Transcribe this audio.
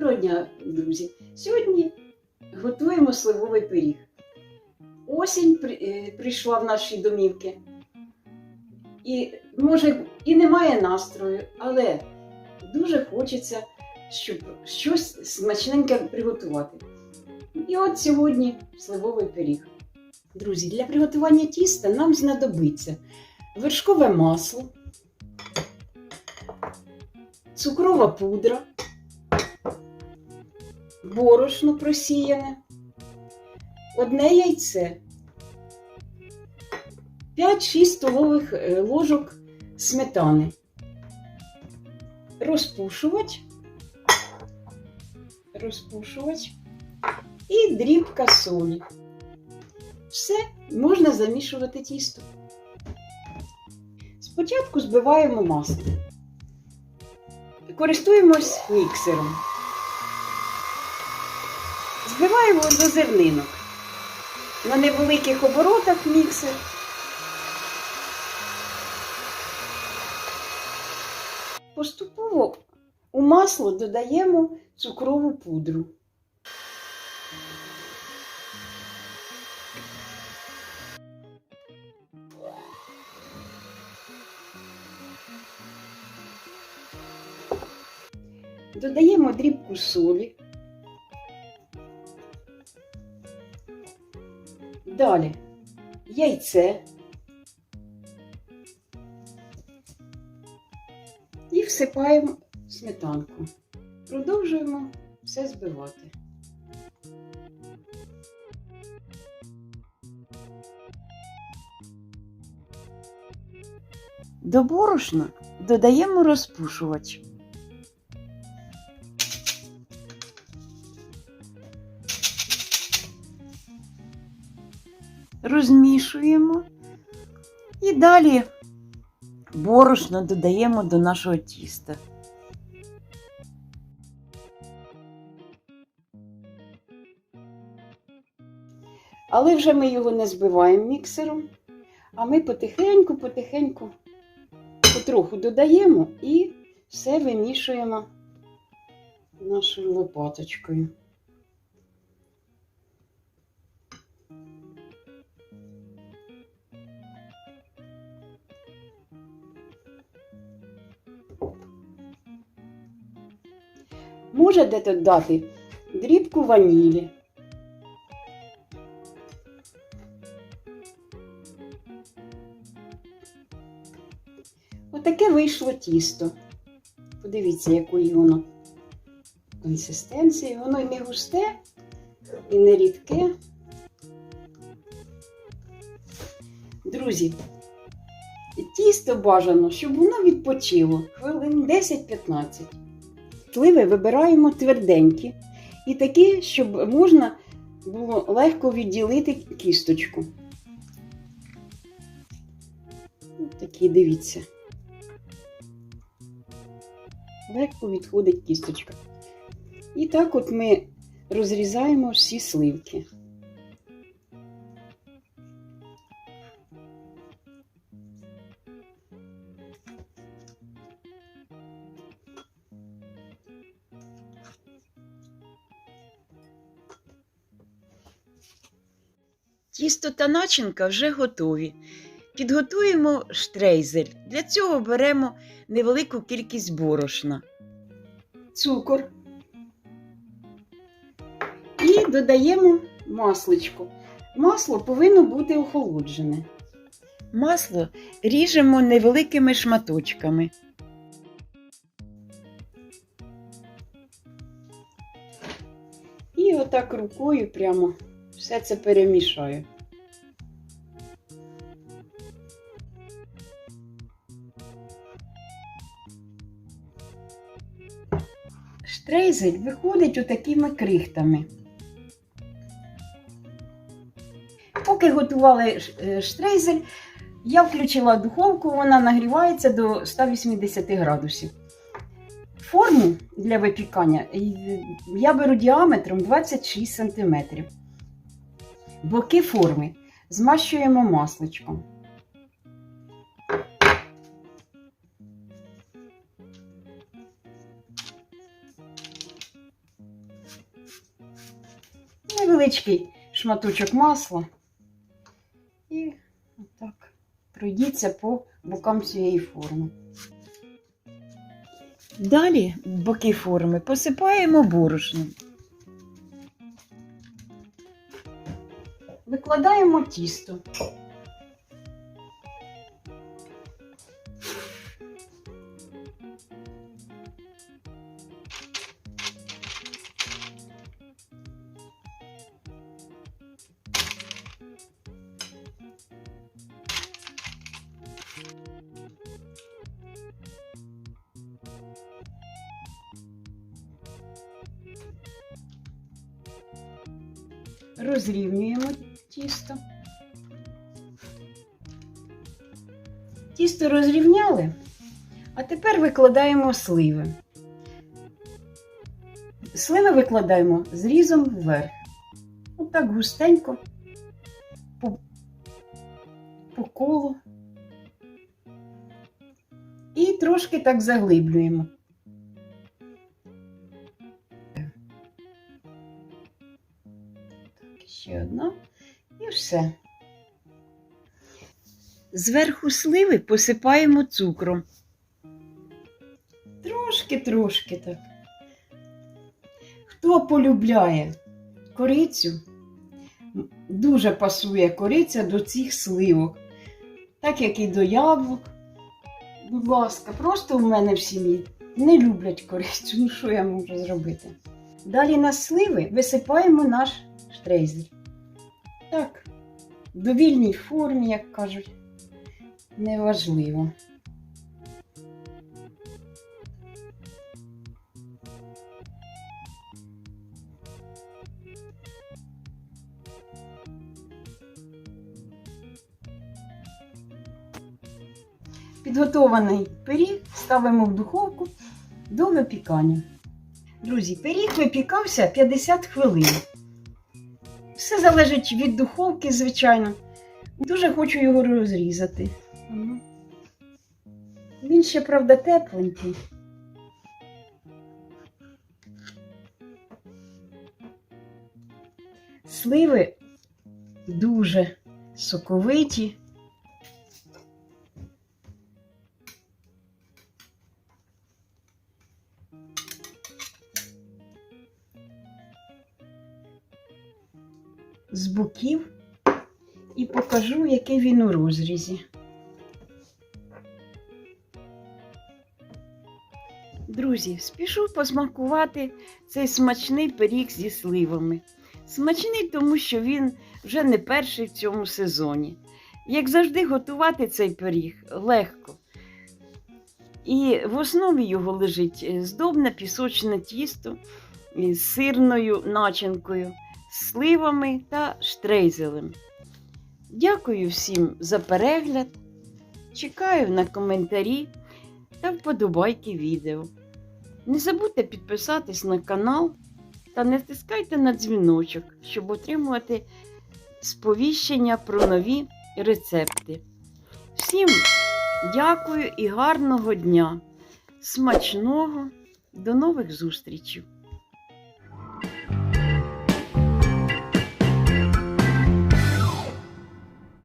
Доброго дня, друзі! Сьогодні готуємо сливовий пиріг. Осінь е, прийшла в наші домівки. І може і немає настрою, але дуже хочеться, щоб щось смачненьке приготувати. І от сьогодні сливовий пиріг. Друзі, для приготування тіста нам знадобиться вершкове масло, цукрова пудра, борошно просіяне, одне яйце, 5-6 столових е, ложок сметани, розпушувач, розпушувач і дрібка солі. Все можна замішувати тісто. Спочатку збиваємо масло. Користуємось міксером. Збиваємо до зернинок. На невеликих оборотах міксер. Поступово у масло додаємо цукрову пудру. Додаємо дрібку солі. Далі яйце. І всипаємо сметанку. Продовжуємо все збивати. До борошна додаємо розпушувач. Розмішуємо і далі борошно додаємо до нашого тіста. Але вже ми його не збиваємо міксером, а ми потихеньку-потихеньку потроху додаємо і все вимішуємо нашою лопаточкою. Можете додати дрібку ванілі. Отаке вийшло тісто. Подивіться, якої воно консистенції. Воно і не густе, і не рідке. Друзі, тісто бажано, щоб воно відпочило хвилин 10-15. Сливи вибираємо тверденькі і такі, щоб можна було легко відділити кісточку. Ось Такі, дивіться. Легко відходить кісточка. І так от ми розрізаємо всі сливки. Тісто та начинка вже готові. Підготуємо штрейзель. Для цього беремо невелику кількість борошна, цукор і додаємо масличко. Масло повинно бути охолоджене. Масло ріжемо невеликими шматочками. І отак рукою прямо все це перемішаю. Штрейзель виходить отакими крихтами. Поки готували е, штрейзель, я включила духовку, вона нагрівається до 180 градусів. Форму для випікання е, я беру діаметром 26 см. Боки форми змащуємо масличком. невеличкий шматочок масла. І отак пройдіться по бокам цієї форми. Далі боки форми посипаємо борошном. Викладаємо тісто. Розрівнюємо тісто. Тісто розрівняли, а тепер викладаємо сливи. Сливи викладаємо зрізом вверх. Отак густенько по, по колу. І трошки так заглиблюємо. Так, ще одна. І все. Зверху сливи посипаємо цукром. Трошки-трошки так. Хто полюбляє корицю, дуже пасує кориця до цих сливок, так як і до яблук. Будь ласка, просто в мене в сім'ї не люблять корицю. Ну що я можу зробити? Далі на сливи висипаємо наш штрейзер. Так, в довільній формі, як кажуть, неважливо. Підготований пиріг ставимо в духовку до випікання. Друзі, пиріг випікався 50 хвилин. Все залежить від духовки, звичайно. Дуже хочу його розрізати. Він ще, правда, тепленький. Сливи дуже соковиті. З боків і покажу, який він у розрізі. Друзі, спішу посмакувати цей смачний пиріг зі сливами. Смачний, тому що він вже не перший в цьому сезоні. Як завжди, готувати цей пиріг легко. І в основі його лежить здобне пісочне тісто з сирною начинкою сливами та штрейзелем. Дякую всім за перегляд. Чекаю на коментарі та вподобайки відео. Не забудьте підписатись на канал та не втискайте на дзвіночок, щоб отримувати сповіщення про нові рецепти. Всім дякую і гарного дня! Смачного! До нових зустрічей!